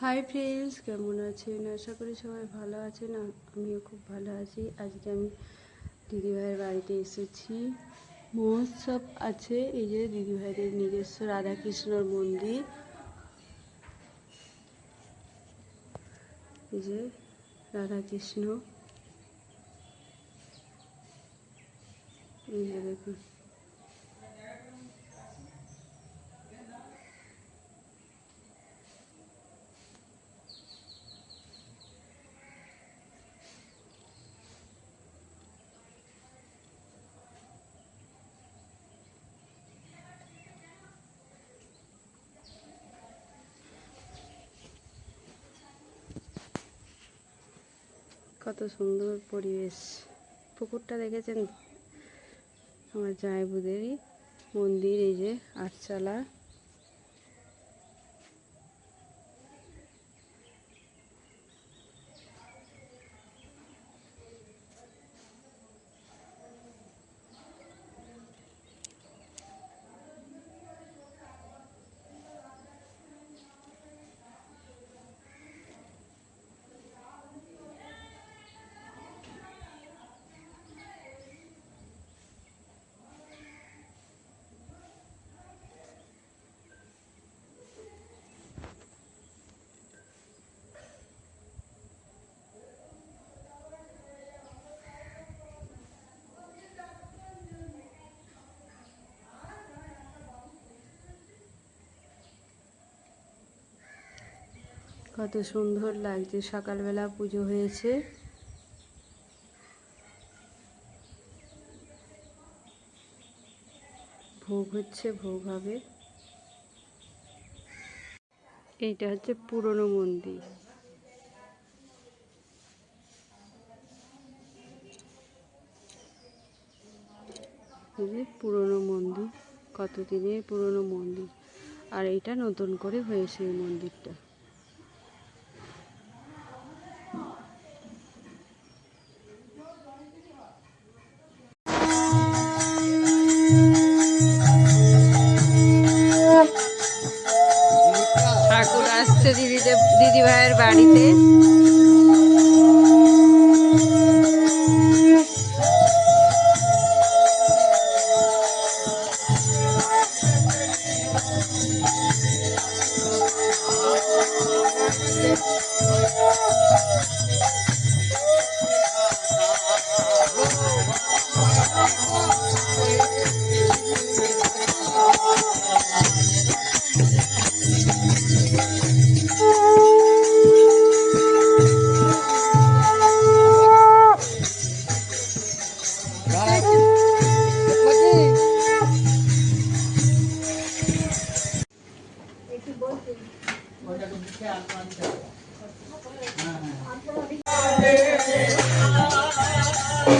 Hi friends কেমন আছেন? আশা করি সবাই ভালো আছেন। আমিও খুব ভালো আছি। আজকে আমি দিদিভাইয়ের বাড়িতে এসেছি। মহোৎসব আছে। এই যে দিদিভাইদের নিজস্ব রাধাকৃষ্ণর মন্দির। এই যে রাধাকৃষ্ণ। এই যে দেখুন। কত সুন্দর পরিবেশ। পুকুরটা দেখেছেন? আমার জায়বুদেরই মন্দির এই যে আটচালা। কত সুন্দর লাগছে, সকালবেলা পুজো হয়েছে। ভোগ হচ্ছে, ভোগ হবে। এইটা হচ্ছে পুরনো মন্দির। পুরনো মন্দির কত দিনের পুরনো মন্দির। আর এটা নতুন করে হয়েছে এই মন্দিরটা। প্রাণীতে आपको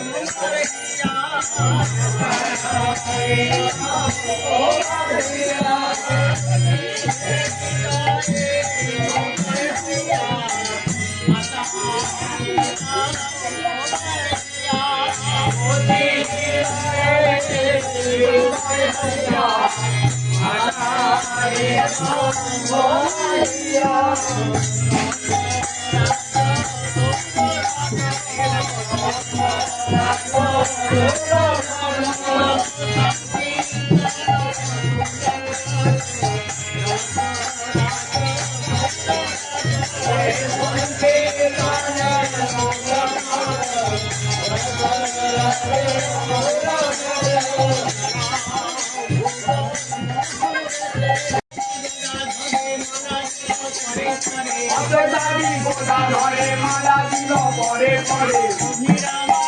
Oh, my God. Thank you. মালা দিল পরে পরে ভূমিরামে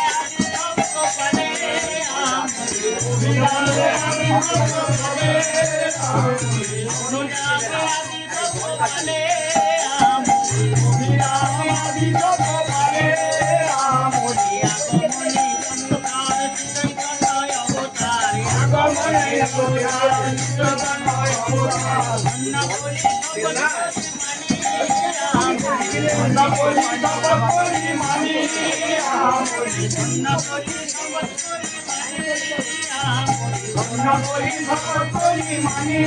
করি জগৎ করি মানি ধন্য করি জগৎ করি মানি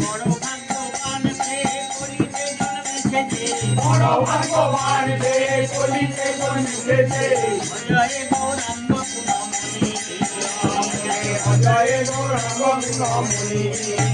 বড় ভাগ্যবান সে করিতে জন্মেছে বড় ভাগ্যবান সে করিতে জন্মেছে জয় গৌরাঙ্গ জয় গৌরাঙ্গ মুনি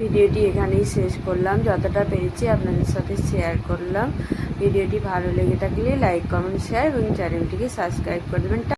ভিডিওটি এখানেই শেষ করলাম। যতটা পেরেছি আপনাদের সাথে শেয়ার করলাম। ভিডিওটি ভালো লেগে থাকলে লাইক কমেন্ট শেয়ার এবং চ্যানেলটিকে সাবস্ক্রাইব করে দেবেন।